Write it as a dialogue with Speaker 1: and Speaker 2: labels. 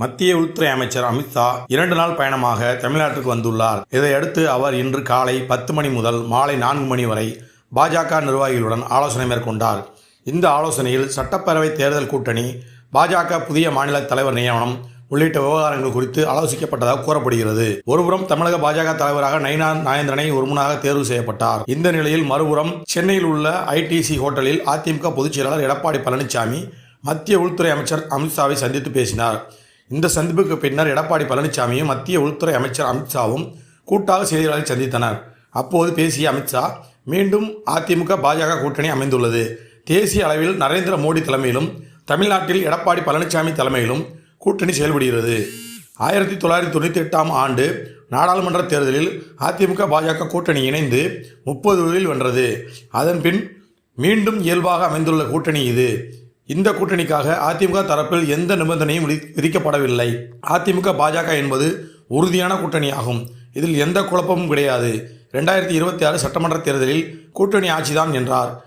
Speaker 1: மத்திய உள்துறை அமைச்சர் அமித்ஷா இரண்டு நாள் பயணமாக தமிழ்நாட்டுக்கு வந்துள்ளார். இதையடுத்து அவர் இன்று காலை பத்து மணி முதல் மாலை நான்கு மணி வரை பாஜக நிர்வாகிகளுடன் ஆலோசனை மேற்கொண்டார். இந்த ஆலோசனையில் சட்டப்பேரவை தேர்தல் கூட்டணி பாஜக புதிய மாநில தலைவர் நியமனம் உள்ளிட்ட விவகாரங்கள் குறித்து ஆலோசிக்கப்பட்டதாக கூறப்படுகிறது. ஒருபுறம் தமிழக பாஜக தலைவராக நயினா நாயந்திரனை ஒருமுனாக தேர்வு செய்யப்பட்டார். இந்த நிலையில் மறுபுறம் சென்னையில் உள்ள ஐடிசி ஹோட்டலில் அதிமுக பொதுச் செயலாளர் எடப்பாடி பழனிசாமி மத்திய உள்துறை அமைச்சர் அமித்ஷாவை சந்தித்து பேசினார். இந்த சந்திப்புக்கு பின்னர் எடப்பாடி பழனிசாமியும் மத்திய உள்துறை அமைச்சர் அமித்ஷாவும் கூட்டாக செய்தியாளரை சந்தித்தனர். அப்போது பேசிய அமித்ஷா மீண்டும் அதிமுக பாஜக கூட்டணி அமைந்துள்ளது. தேசிய அளவில் நரேந்திர மோடி தலைமையிலும் தமிழ்நாட்டில் எடப்பாடி பழனிசாமி தலைமையிலும் கூட்டணி செயல்படுகிறது. ஆயிரத்தி தொள்ளாயிரத்தி தொண்ணூற்றி எட்டாம் ஆண்டு நாடாளுமன்ற தேர்தலில் அதிமுக பாஜக கூட்டணி இணைந்து முப்பதுகளில் வென்றது. அதன்பின் மீண்டும் இயல்பாக அமைந்துள்ள கூட்டணி இது. இந்த கூட்டணிக்காக அதிமுக தரப்பில் எந்த நிபந்தனையும் விதி- விதிக்கப்படவில்லை. அதிமுக பாஜக என்பது உறுதியான கூட்டணியாகும். இதில் எந்த குழப்பமும் கிடையாது. ரெண்டாயிரத்தி இருபத்தி ஆறு சட்டமன்ற தேர்தலில் கூட்டணி ஆட்சிதான் என்றார்.